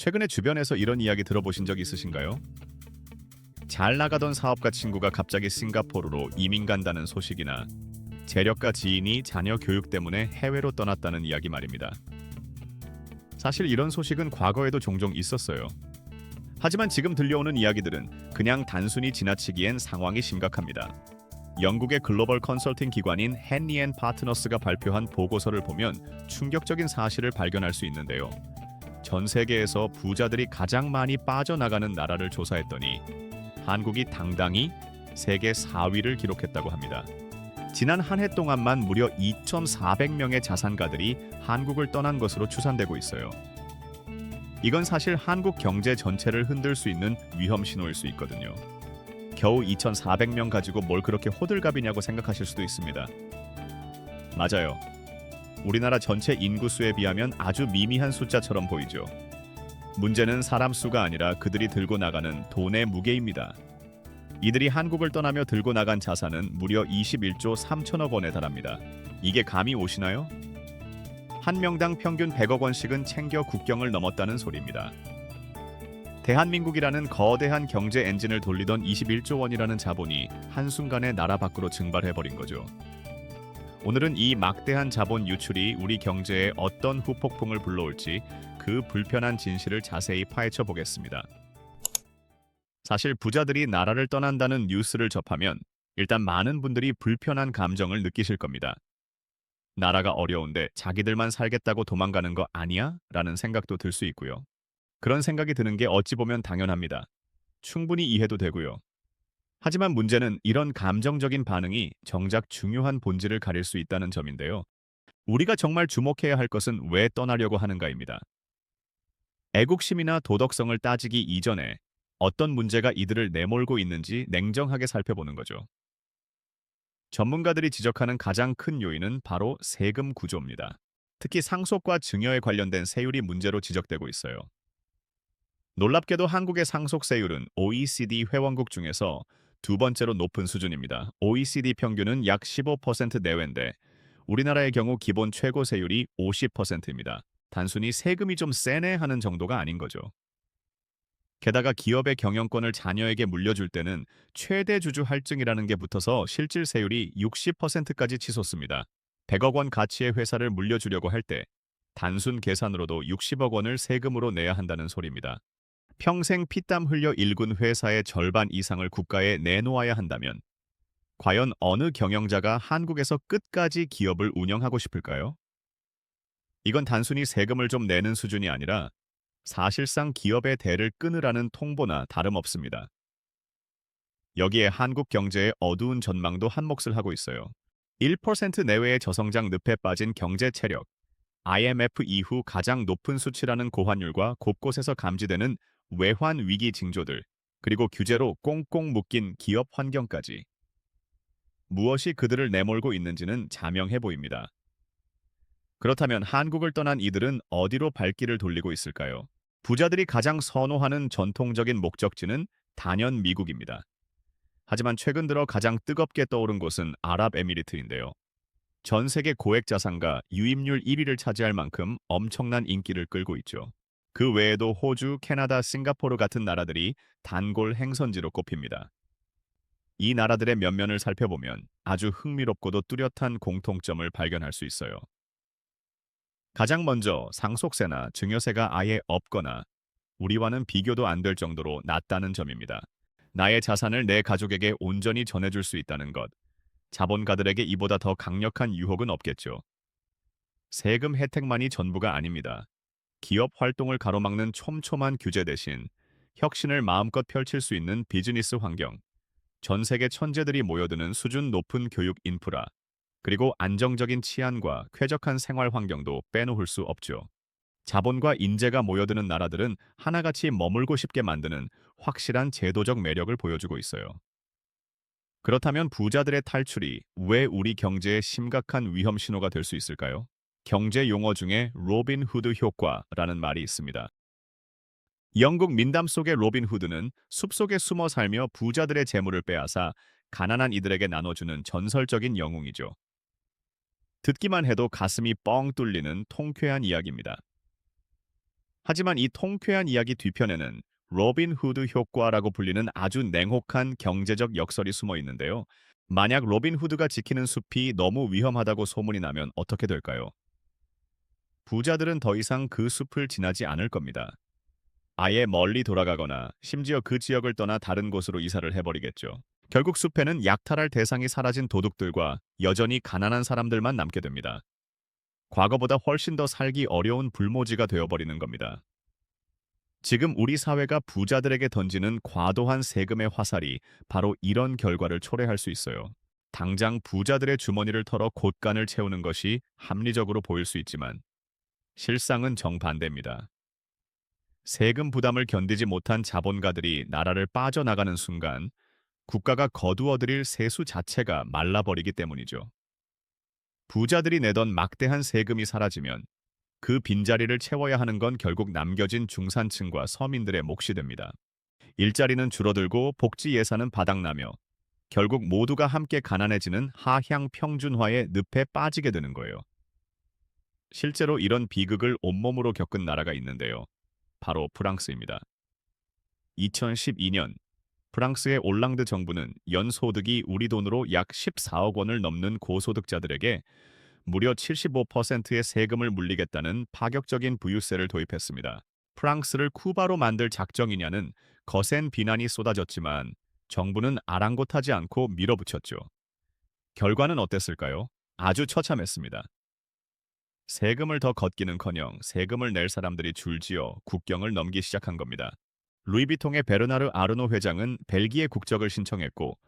최근에 주변에서 이런 이야기 들어보신 적 있으신가요? 잘 나가던 사업가 친구가 갑자기 싱가포르로 이민 간다는 소식이나 재력가 지인이 자녀 교육 때문에 해외로 떠났다는 이야기 말입니다. 사실 이런 소식은 과거에도 종종 있었어요. 하지만 지금 들려오는 이야기들은 그냥 단순히 지나치기엔 상황이 심각합니다. 영국의 글로벌 컨설팅 기관인 헨리 앤 파트너스가 발표한 보고서를 보면 충격적인 사실을 발견할 수 있는데요. 전 세계에서 부자들이 가장 많이 빠져나가는 나라를 조사했더니 한국이 당당히 세계 4위를 기록했다고 합니다. 지난 한 해 동안만 무려 2,400명의 자산가들이 한국을 떠난 것으로 추산되고 있어요. 이건 사실 한국 경제 전체를 흔들 수 있는 위험 신호일 수 있거든요. 겨우 2,400명 가지고 뭘 그렇게 호들갑이냐고 생각하실 수도 있습니다. 맞아요. 우리나라 전체 인구수에 비하면 아주 미미한 숫자처럼 보이죠. 문제는 사람 수가 아니라 그들이 들고 나가는 돈의 무게입니다. 이들이 한국을 떠나며 들고 나간 자산은 무려 21조 3천억 원에 달합니다. 이게 감이 오시나요? 한 명당 평균 100억 원씩은 챙겨 국경을 넘었다는 소리입니다. 대한민국이라는 거대한 경제 엔진을 돌리던 21조 원이라는 자본이 한순간에 나라 밖으로 증발해버린 거죠. 오늘은 이 막대한 자본 유출이 우리 경제에 어떤 후폭풍을 불러올지 그 불편한 진실을 자세히 파헤쳐 보겠습니다. 사실 부자들이 나라를 떠난다는 뉴스를 접하면 일단 많은 분들이 불편한 감정을 느끼실 겁니다. 나라가 어려운데 자기들만 살겠다고 도망가는 거 아니야? 라는 생각도 들 수 있고요. 그런 생각이 드는 게 어찌 보면 당연합니다. 충분히 이해도 되고요. 하지만 문제는 이런 감정적인 반응이 정작 중요한 본질을 가릴 수 있다는 점인데요. 우리가 정말 주목해야 할 것은 왜 떠나려고 하는가입니다. 애국심이나 도덕성을 따지기 이전에 어떤 문제가 이들을 내몰고 있는지 냉정하게 살펴보는 거죠. 전문가들이 지적하는 가장 큰 요인은 바로 세금 구조입니다. 특히 상속과 증여에 관련된 세율이 문제로 지적되고 있어요. 놀랍게도 한국의 상속세율은 OECD 회원국 중에서 두 번째로 높은 수준입니다. OECD 평균은 약 15% 내외인데 우리나라의 경우 기본 최고 세율이 50%입니다. 단순히 세금이 좀 세네 하는 정도가 아닌 거죠. 게다가 기업의 경영권을 자녀에게 물려줄 때는 최대 주주 할증이라는 게 붙어서 실질 세율이 60%까지 치솟습니다. 100억 원 가치의 회사를 물려주려고 할 때 단순 계산으로도 60억 원을 세금으로 내야 한다는 소리입니다. 평생 피땀 흘려 일군 회사의 절반 이상을 국가에 내놓아야 한다면 과연 어느 경영자가 한국에서 끝까지 기업을 운영하고 싶을까요? 이건 단순히 세금을 좀 내는 수준이 아니라 사실상 기업의 대를 끊으라는 통보나 다름없습니다. 여기에 한국 경제의 어두운 전망도 한몫을 하고 있어요. 1% 내외의 저성장 늪에 빠진 경제 체력, IMF 이후 가장 높은 수치라는 고환율과 곳곳에서 감지되는 외환 위기 징조들, 그리고 규제로 꽁꽁 묶인 기업 환경까지. 무엇이 그들을 내몰고 있는지는 자명해 보입니다. 그렇다면 한국을 떠난 이들은 어디로 발길을 돌리고 있을까요? 부자들이 가장 선호하는 전통적인 목적지는 단연 미국입니다. 하지만 최근 들어 가장 뜨겁게 떠오른 곳은 아랍에미리트인데요. 전 세계 고액 자산가 유입률 1위를 차지할 만큼 엄청난 인기를 끌고 있죠. 그 외에도 호주, 캐나다, 싱가포르 같은 나라들이 단골 행선지로 꼽힙니다. 이 나라들의 면면을 살펴보면 아주 흥미롭고도 뚜렷한 공통점을 발견할 수 있어요. 가장 먼저 상속세나 증여세가 아예 없거나 우리와는 비교도 안 될 정도로 낮다는 점입니다. 나의 자산을 내 가족에게 온전히 전해줄 수 있다는 것. 자본가들에게 이보다 더 강력한 유혹은 없겠죠. 세금 혜택만이 전부가 아닙니다. 기업 활동을 가로막는 촘촘한 규제 대신 혁신을 마음껏 펼칠 수 있는 비즈니스 환경, 전 세계 천재들이 모여드는 수준 높은 교육 인프라, 그리고 안정적인 치안과 쾌적한 생활 환경도 빼놓을 수 없죠. 자본과 인재가 모여드는 나라들은 하나같이 머물고 싶게 만드는 확실한 제도적 매력을 보여주고 있어요. 그렇다면 부자들의 탈출이 왜 우리 경제에 심각한 위험 신호가 될 수 있을까요? 경제 용어 중에 로빈 후드 효과라는 말이 있습니다. 영국 민담 속의 로빈 후드는 숲속에 숨어 살며 부자들의 재물을 빼앗아 가난한 이들에게 나눠주는 전설적인 영웅이죠. 듣기만 해도 가슴이 뻥 뚫리는 통쾌한 이야기입니다. 하지만 이 통쾌한 이야기 뒤편에는 로빈 후드 효과라고 불리는 아주 냉혹한 경제적 역설이 숨어 있는데요. 만약 로빈 후드가 지키는 숲이 너무 위험하다고 소문이 나면 어떻게 될까요? 부자들은 더 이상 그 숲을 지나지 않을 겁니다. 아예 멀리 돌아가거나 심지어 그 지역을 떠나 다른 곳으로 이사를 해버리겠죠. 결국 숲에는 약탈할 대상이 사라진 도둑들과 여전히 가난한 사람들만 남게 됩니다. 과거보다 훨씬 더 살기 어려운 불모지가 되어버리는 겁니다. 지금 우리 사회가 부자들에게 던지는 과도한 세금의 화살이 바로 이런 결과를 초래할 수 있어요. 당장 부자들의 주머니를 털어 곳간을 채우는 것이 합리적으로 보일 수 있지만 실상은 정반대입니다. 세금 부담을 견디지 못한 자본가들이 나라를 빠져나가는 순간 국가가 거두어들일 세수 자체가 말라버리기 때문이죠. 부자들이 내던 막대한 세금이 사라지면 그 빈자리를 채워야 하는 건 결국 남겨진 중산층과 서민들의 몫이 됩니다. 일자리는 줄어들고 복지 예산은 바닥나며 결국 모두가 함께 가난해지는 하향 평준화의 늪에 빠지게 되는 거예요. 실제로 이런 비극을 온몸으로 겪은 나라가 있는데요. 바로 프랑스입니다. 2012년 프랑스의 올랑드 정부는 연소득이 우리 돈으로 약 14억 원을 넘는 고소득자들에게 무려 75%의 세금을 물리겠다는 파격적인 부유세를 도입했습니다. 프랑스를 쿠바로 만들 작정이냐는 거센 비난이 쏟아졌지만 정부는 아랑곳하지 않고 밀어붙였죠. 결과는 어땠을까요? 아주 처참했습니다. 세금을 더 걷기는커녕 세금을 낼 사람들이 줄지어 국경을 넘기 시작한 겁니다. 루이비통의 베르나르 아르노 회장은 벨기에 국적을 신청했고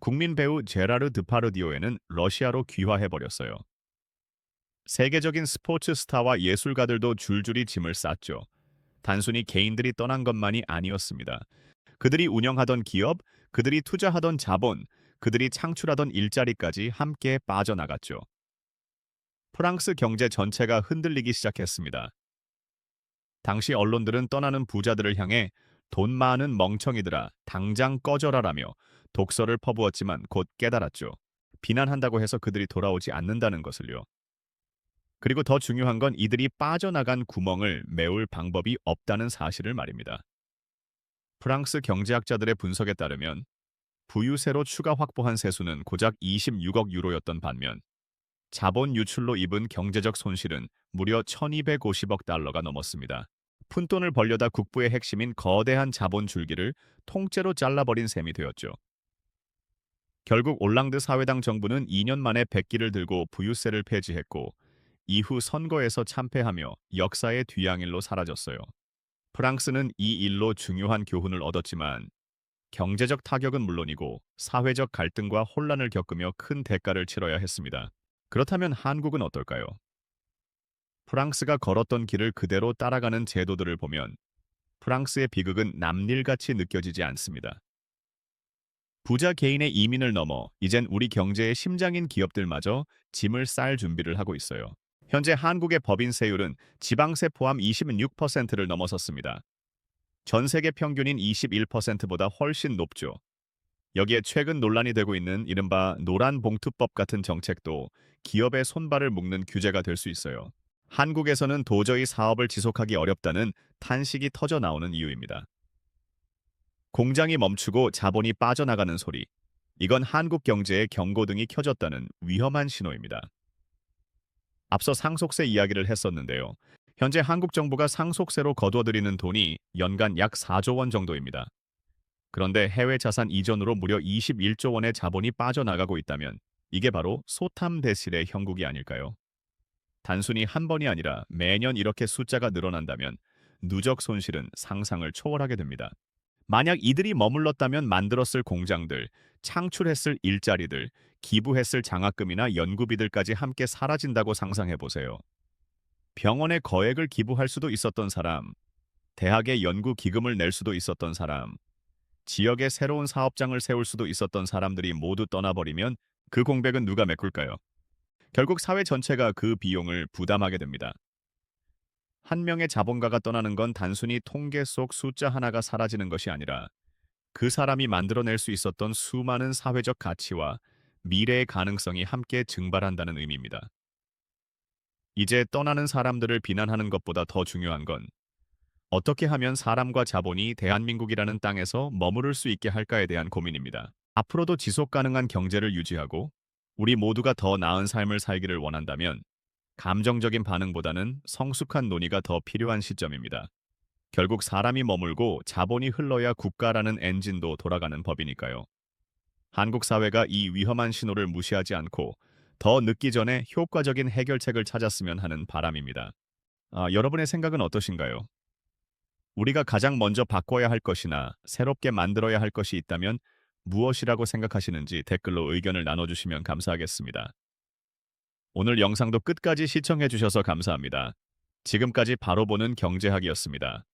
국민 배우 제라르 드파르디오에는 러시아로 귀화해버렸어요. 세계적인 스포츠 스타와 예술가들도 줄줄이 짐을 쌌죠. 단순히 개인들이 떠난 것만이 아니었습니다. 그들이 운영하던 기업, 그들이 투자하던 자본, 그들이 창출하던 일자리까지 함께 빠져나갔죠. 프랑스 경제 전체가 흔들리기 시작했습니다. 당시 언론들은 떠나는 부자들을 향해 돈 많은 멍청이들아 당장 꺼져라라며 독서를 퍼부었지만 곧 깨달았죠. 비난한다고 해서 그들이 돌아오지 않는다는 것을요. 그리고 더 중요한 건 이들이 빠져나간 구멍을 메울 방법이 없다는 사실을 말입니다. 프랑스 경제학자들의 분석에 따르면 부유세로 추가 확보한 세수는 고작 26억 유로였던 반면 자본 유출로 입은 경제적 손실은 무려 1250억 달러가 넘었습니다. 푼돈을 벌려다 국부의 핵심인 거대한 자본 줄기를 통째로 잘라버린 셈이 되었죠. 결국 올랑드 사회당 정부는 2년 만에 백기를 들고 부유세를 폐지했고 이후 선거에서 참패하며 역사의 뒤양일로 사라졌어요. 프랑스는 이 일로 중요한 교훈을 얻었지만 경제적 타격은 물론이고 사회적 갈등과 혼란을 겪으며 큰 대가를 치러야 했습니다. 그렇다면 한국은 어떨까요? 프랑스가 걸었던 길을 그대로 따라가는 제도들을 보면 프랑스의 비극은 남일같이 느껴지지 않습니다. 부자 개인의 이민을 넘어 이젠 우리 경제의 심장인 기업들마저 짐을 쌀 준비를 하고 있어요. 현재 한국의 법인 세율은 지방세 포함 26%를 넘어섰습니다. 전 세계 평균인 21%보다 훨씬 높죠. 여기에 최근 논란이 되고 있는 이른바 노란 봉투법 같은 정책도 기업의 손발을 묶는 규제가 될 수 있어요. 한국에서는 도저히 사업을 지속하기 어렵다는 탄식이 터져 나오는 이유입니다. 공장이 멈추고 자본이 빠져나가는 소리. 이건 한국 경제에 경고등이 켜졌다는 위험한 신호입니다. 앞서 상속세 이야기를 했었는데요. 현재 한국 정부가 상속세로 거둬들이는 돈이 연간 약 4조 원 정도입니다. 그런데 해외 자산 이전으로 무려 21조 원의 자본이 빠져나가고 있다면 이게 바로 소탐대실의 형국이 아닐까요? 단순히 한 번이 아니라 매년 이렇게 숫자가 늘어난다면 누적 손실은 상상을 초월하게 됩니다. 만약 이들이 머물렀다면 만들었을 공장들, 창출했을 일자리들, 기부했을 장학금이나 연구비들까지 함께 사라진다고 상상해 보세요. 병원에 거액을 기부할 수도 있었던 사람, 대학에 연구 기금을 낼 수도 있었던 사람, 지역에 새로운 사업장을 세울 수도 있었던 사람들이 모두 떠나버리면 그 공백은 누가 메꿀까요? 결국 사회 전체가 그 비용을 부담하게 됩니다. 한 명의 자본가가 떠나는 건 단순히 통계 속 숫자 하나가 사라지는 것이 아니라 그 사람이 만들어낼 수 있었던 수많은 사회적 가치와 미래의 가능성이 함께 증발한다는 의미입니다. 이제 떠나는 사람들을 비난하는 것보다 더 중요한 건 어떻게 하면 사람과 자본이 대한민국이라는 땅에서 머무를 수 있게 할까에 대한 고민입니다. 앞으로도 지속 가능한 경제를 유지하고 우리 모두가 더 나은 삶을 살기를 원한다면 감정적인 반응보다는 성숙한 논의가 더 필요한 시점입니다. 결국 사람이 머물고 자본이 흘러야 국가라는 엔진도 돌아가는 법이니까요. 한국 사회가 이 위험한 신호를 무시하지 않고 더 늦기 전에 효과적인 해결책을 찾았으면 하는 바람입니다. 아, 여러분의 생각은 어떠신가요? 우리가 가장 먼저 바꿔야 할 것이나 새롭게 만들어야 할 것이 있다면 무엇이라고 생각하시는지 댓글로 의견을 나눠주시면 감사하겠습니다. 오늘 영상도 끝까지 시청해 주셔서 감사합니다. 지금까지 바로 보는 경제학이었습니다.